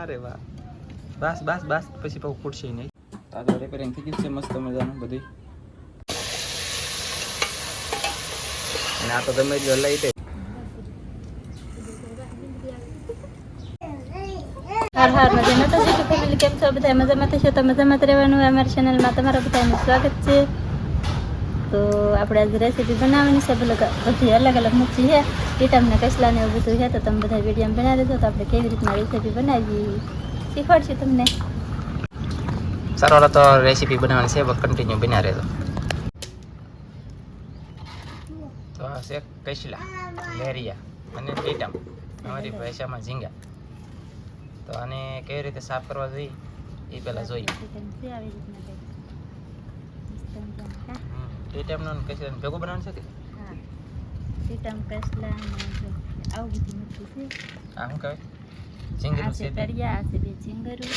અરે વાહ. બસ બસ બસ. પછી પાછું ફૂટશે નહીં. તાજો રિપેરિંગ થઈ ગયું છે મસ્ત મજાનું બધું. અને આ તો તમે એટલો લઈ દે હાર હાર મજામાં તો જે ફેમિલી કેમ છો? બધા મજામાં થશો તો મજામાં જ રહેવાનું અમારી ચેનલમાં તમારા બધાનું સ્વાગત છે. તો આપણે આજે રેસીપી બનાવવાની છે ભલે બધી અલગ અલગ મૂકી છે ટીટમને કસલા ને એવું બધું છે તો તમે બધા વીડિયો બનાવી દેજો તો આપણે કેવી રીતના રેસીપી બનાવી શીખવાડશું તમને સારો તો રેસીપી બનાવવાની છે કન્ટિન્યુ બન્યા રહેજો તો આ છે કૈસલા લેરિયા અને ટીટમ અમારી ભાષામાં ઝીંગા તો આને કેવી રીતે સાફ કરવા જોઈએ એ પહેલાં જોઈએ ટીટમનું ને કૈસલાનું ભેગું બનાવવાનું છે કે હા ટીટમ કસલા ને જો આવું બધું મૂકી છે આ શું કહેવાય આ ઝીંગરું છે છે તે? તરિયા આ છે બે ઝીંગરું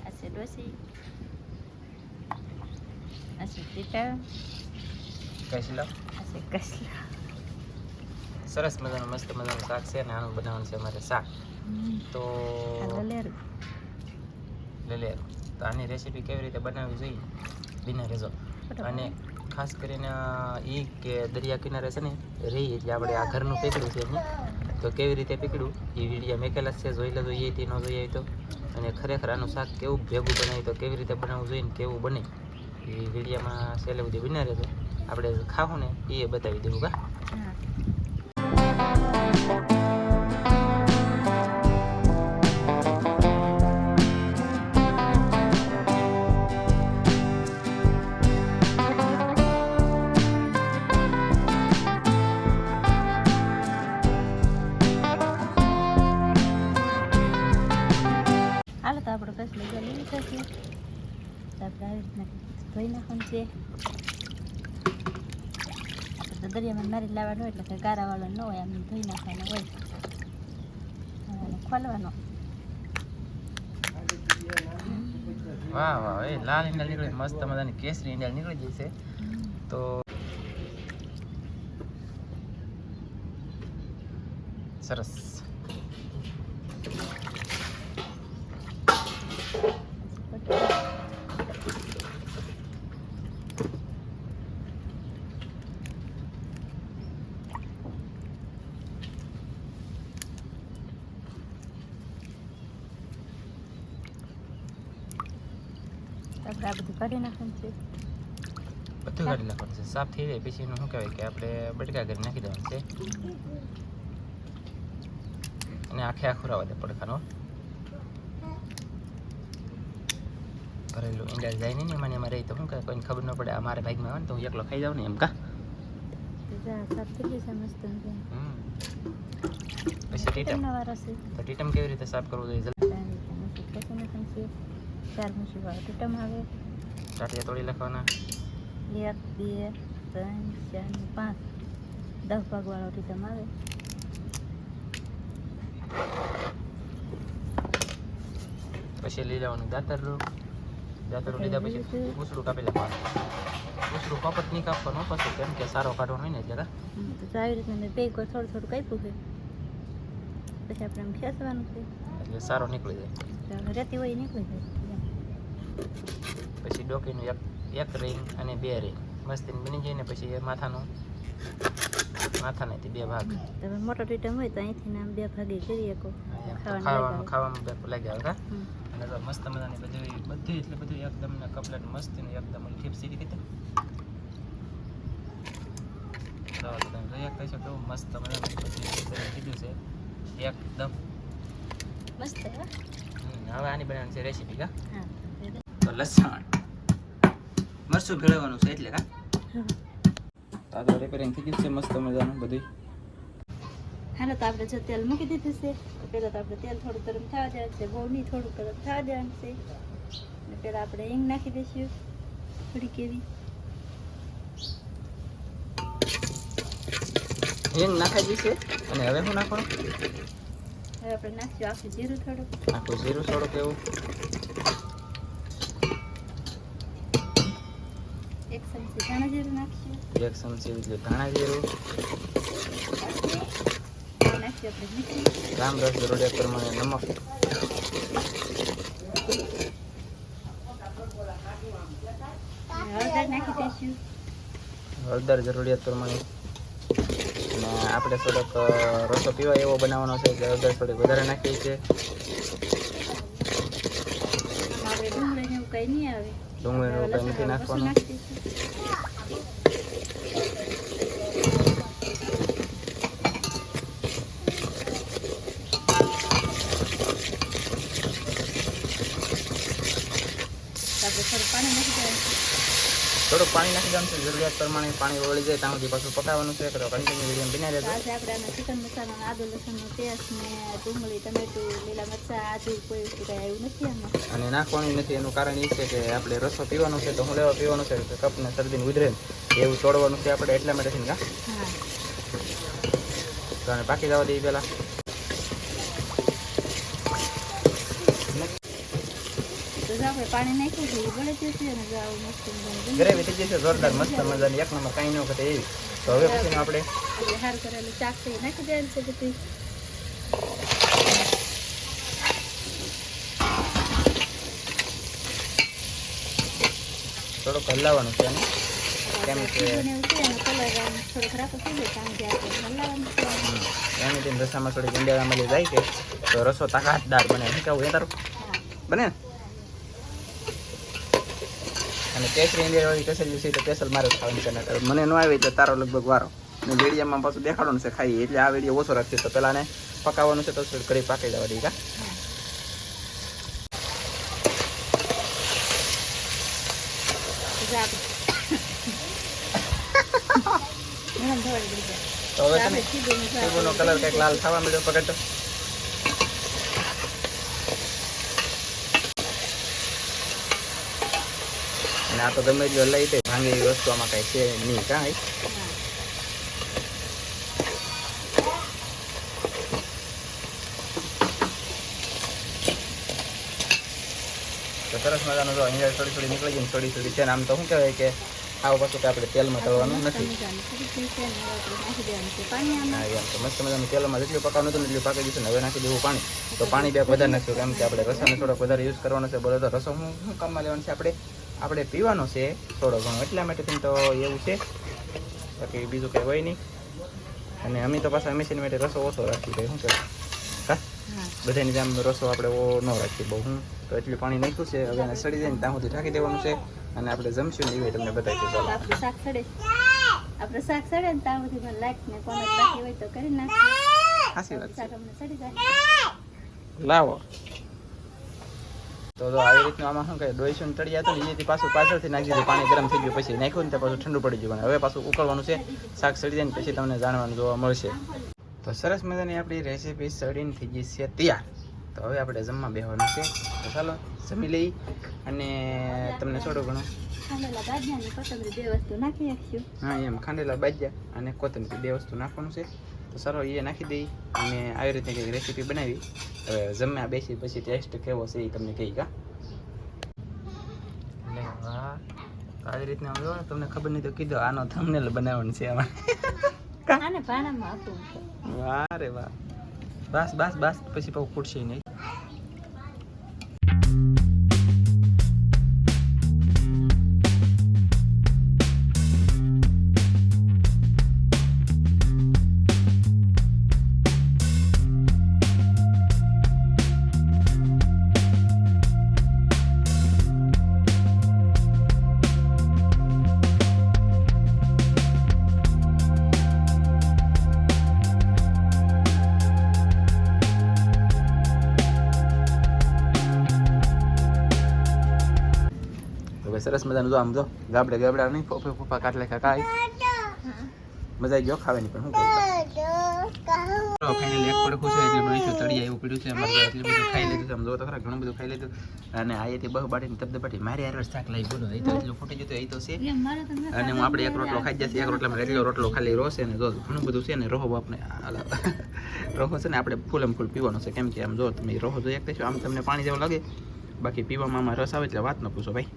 આ છે ડોસી આ છે ટીટા કૈસલા આ છે કસલા સરસ મજાનું મસ્ત મજાનું શાક છે ને આનું બનાવવાનું છે અમારે શાક તો આ ગલેરું લે તો આની રેસીપી કેવી રીતે બનાવવી જોઈએ બિના રેઝો અને ખાસ કરીને એ કે દરિયા કિનારે છે ને રહી એટલે આપણે આ ઘરનું પીકડું છે એની. તો કેવી રીતે પીકડું એ વિડીયા મેકેલા છે જોઈ લેજો એ તે ન જોઈએ તો. અને ખરેખર આનું શાક કેવું ભેગું બનાવી તો કેવી રીતે બનાવવું જોઈએ ને કેવું બને એ વિડીયામાં છેલ્લે બધી બિના રહેજો આપણે ખાવું ને એ બતાવી દેવું કા છે તો આપણે આવી રીતના ધોઈ નાખવાનું છે તો દરિયામાં મારી લાવવાનો હોય એટલે કે ગારાવાળો ન હોય, આમ ધોઈ નાખવાનો હોય. ખોલવાનો વાહ વાહ. એ લાલ ઈંડા નીકળે, મસ્ત મજાની કેસરી ઈંડા નીકળી જશે તો સરસ. આપણે આ બધું કાઢી નાખવાનું છે. બધું કાઢી નાખવાનું છે. સાફ થઈ જાય પછી એનું શું કહેવાય કે આપણે બટકા કરી નાખી દેવાનું છે. અને આખે આખો રાવા દે પડખાનો. ભરેલું ઈંડા જાય નહીં મને એમાં રહી તો શું કહે કોઈને ખબર ન પડે. આ મારે બાઇકમાં આવે ને તો હું એકલો ખાઈ જાઉં ને એમ કા. પછી ટીટમ? તો ટીટમ કેવી રીતે સાફ કરવું જોઈએ? ટીટમ આવે. ટાટિયા તોડી લખવાના એક બે ત્રણ ચાર પાંચ. દસ ભાગવાળો ટીટમ આવે. પછી લઈ લેવાનું દાતરલું દાતરલું લીધા પછી ઉસળું કાપી લેવાનું ઉસળું કપટ નહીં કાપવાનું પછી કેમ કે સારો કાઢવાનો હોય ને જરા તો આવી રીતના મેં ભેગો થોડું થોડું કાપ્યું છે પછી આપણે આમ ખેંચવાનું છે એટલે સારો નીકળી જાય રેતી હોય નીકળી જાય પછી ડોકીનું એક એક રિંગ અને બે રિંગ મસ્તીને બની જાય ને પછી એ માથાનું માથાનેથી બે ભાગ તમે મોટો ટીટમ હોય તો અહીંથી આમ બે ભાગે કરી શકો ખાવાનું ખાવામાં બે લાગ્યા હમ. અને તો મસ્ત મજાની બધી બધી એટલે બધું એકદમ ને કપલેટ મસ્તીનું એકદમ ઠીપ સીધી કીધું. તો તમે જોઈ શકતા છો કેવું મસ્ત મજાનું બધી બધી કીધું છે. એકદમ. મસ્ત હવે આની બનાવવાની છે રેસીપી કા? તો. લસણ. મરચું ભેળવવાનું છે એટલે કા? તાજો રિપેરિંગ થઈ ગયું છે મસ્ત મજાનું બધું. હાલો તો આપણે જો તેલ મૂકી દીધું છે. તો પહેલાં તો આપણે તેલ થોડું ગરમ થવા દેવાનું છે. બહુ નહીં થોડું ગરમ થવા દેવાનું છે. અને પહેલાં આપણે હિંગ નાખી દઈશું. થોડી કેવી હિંગ નાખી છે. અને હવે શું નાખવાનું? હવે આપણે નાખીશું આખું જીરું થોડું આખું જીરું થોડુંક એવું. એક ચમચી ધાણા જીરું નાખીશું. એક ચમચી એટલે ધાણા જીરું. રસ જરૂરિયાત પ્રમાણે નમક હળદર જરૂરિયાત પ્રમાણે. અને આપણે થોડોક રસો પીવાય એવો બનાવવાનો છે એટલે હળદર થોડીક વધારે નાખીએ છીએ ડુંગળીનું કંઈ નથી નાખવાનું નાખી દઈશું તો આપણે થોડું પાણી નાખી દેવાનું. થોડુંક પાણી નાખી દેવાનું છે. જરૂરિયાત પ્રમાણે પાણી વળી જાય ત્યાં સુધી પાછું પકાવવાનું છે. તો કન્ટિન્યુ વીડિયો બિના રહેતો આજે આપણે ચિકન મસાલાનો આદુ લસણનો પેસ્ટ ને ડુંગળી ટમેટું લીલા મરચાં આદુ કોઈ વસ્તુ કાંઈ આવ્યું નથી આમાં. અને નાખવાનું નથી. એનું કારણ એ છે કે આપણે રસો પીવાનો છે તો હું લેવા પીવાનું છે? કપને શરદીને ઉધરે. એવું તોડવાનું છે આપણે એટલા માટે છે ને કા? હા. તો પાકી જવા દઈએ પહેલાં. તો જો આપણે પાણી નાખ્યું છે એ બળે જશે અને જો આવું મસ્ત ગ્રેવી થઈ જશે જોરદાર મસ્ત મજાની. એક નંબર કાંઈ ન વખતે એવી. તો હવે પછી આપણે હાર કરેલું ચાક છે નાખી દેવાનું છે બધું. થોડુંક હલાવવાનું છે કેમ કે એનો રસામાં થોડી ગુંડિયા મળી જાય કે તો રસો તાકાતદાર બને. શું કહેવું એ તારું? બને? ને? અને કેસરી ઇન્ડિયા વાળી કેસરી છે તો કેસર મારે જ ખાવાની છે નકર મને ન આવી તો તારો લગભગ વારો ને વેડિયામાં પાછું દેખાડવાનું છે ખાઈ એટલે આ વેડિયો ઓછો રાખશે તો પેલા ને પકાવવાનું છે તો ઘડી પાકી જવા દઈ કા તો જો આપણે ગરમ થવા દઈ દીધા. તો હવે છે આપણે ને સીધું જો સીબુનો આપણે કલર કંઈક લાલ થવા મળ્યો પકડતો અને આ તો ગમે એટલું લઈ દે ભાંગે એવી વસ્તુ આમાં કાંઈ છે નહીં કાંઈ. તો સરસ મજાનો જો અહીંયા થોડી થોડી નીકળી ગઈ થોડી થોડી છે ને આમ તો શું કહેવાય કે આવું પાછું કે આપણે તેલમાં તળવાનું નથી. મસ્ત મજાનું તેલમાં જેટલું પકાવવાનું હતું એટલું પાકી જશે ને હવે નાખી દેવું પાણી. તો પાણી બે વધારે નાખ્યું કેમ કે આપણે રસાને થોડોક વધારે યુઝ કરવાનો છે બોલો તો રસો હું શું કામમાં લેવાનો છે આપણે? આપણે પીવાનો છે થોડો ઘણો. એટલા માટે તમને તો એવું છે. બાકી બીજું કંઈ હોય નહીં. અને અમે તો પાછા હંમેશા માટે રસો ઓછો રાખી દઈએ શું કહેવાય? હા? બધાની જેમ રસો આપણે ઓ ન રાખીએ બહુ. હું તો એટલું પાણી નાખ્યું છે. હવે એને સડી જાય ત્યાં સુધી ઢાંકી દેવાનું છે. અને આપણે જમશું ને તમને બતાવી દઉં. આપણું શાક સડે. આપણે શાક સડે ને ત્યાં સુધી પણ લાઈક ને કોમેન્ટ બાકી હોય તો કરી નાખજો. સાચી વાત સડી જાય. લાવો. તો આવી રીતનું આમાં શું કહે ડોઈશું તળિયા હતું ને એથી પાછું પાછળથી નાખી દીધું પાણી ગરમ થઈ ગયું પછી નાખ્યું ને તો પાછું ઠંડુ પડી ગયું. હવે પાછું ઉકળવાનું છે શાક સડી જાય ને પછી તમને જાણવાનું જોવા મળશે. તો સરસ મજાની આપણી રેસીપી સડીને થઈ ગઈ છે તૈયાર. તો હવે આપણે જમવા બેહવાનું છે. તો ચાલો જમી લઈ અને તમને થોડું ઘણું. ખાંડેલા બાજ્યા અને કોથમરી બે વસ્તુ નાખી નાખશું. હા એમ ખાંડેલા બાજ્યા અને કોથમીર બે વસ્તુ નાખવાનું છે. તો સારો એ નાખી દઈ અને આવી રીતે કંઈક રેસીપી બનાવી. હવે જમ્યા બેસી પછી ટેસ્ટ કેવો છે એ તમને કહી કા વાહ આવી રીતના આમ જોવો ને તમને ખબર નહીં તો કીધો આનો થંબનેલ બનાવવાનું છે આમાં. વાહ રે વાહ. બસ બસ બસ. પછી પાછું ખૂટશે નહીં સરસ મજાનું જો આમ જો ગાબડે ગાબડા નહીં ફોફે ફોફા કાટલે કાંઈ? મજા આવી ગયો ખાવાની પણ શું કહું? ફાઇનલી એક પડખું છે એટલે બનીશું તળી એવું પડ્યું છે અમારે તો એટલું બધું ખાઈ લીધું સમજો આમ જો તો ખરા ઘણું બધું ખાઈ લીધું. અને આયેથી બહુ બાટીની તબદે બાટી મારી આરસ શાક લઈ બોલો એ તો એટલું ફૂટી જતું એ તો છે. તો અને હું આપણે એક રોટલો ખાઈ જશે એક રોટલામાં એટલો રોટલો ખાલી રોશે અને જો ઘણું બધું છે ને રોહો આપણે રહો છે ને આપણે ફૂલ એમ ફૂલ પીવાનો છે કેમ કે આમ જો તમે રોહો જો એક દેશો આમ તમને પાણી જેવું લાગે. બાકી પીવામાં આમાં રસ આવે એટલે વાત ન પૂછો ભાઈ.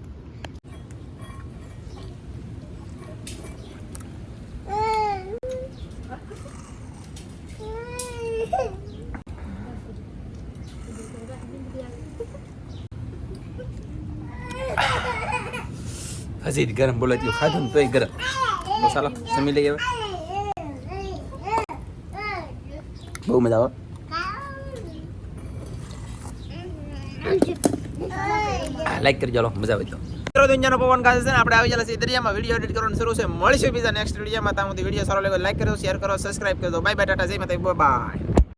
હજી જ ગરમ બોલો એટલું ખાધું ને તોય ગરમ તો ચાલો જમી લઈએ હવે બહુ મજા આવે લાઈક કરી લો મજા આવે મિત્રો, દુનિયાનો પવન ખાશે છે આપણે આવી છે દરિયામાં. વીડિયો એડિટ કરવાનું શરૂ છે. મળીશું બીજા નેક્સ્ટ વિડીયોમાં. ત્યાં સુધી વીડિયો સારો લાગે લાઈક કરો શેર કરો સબસ્ક્રાઇબ કરો. Bye bye tata. જય માતા બાય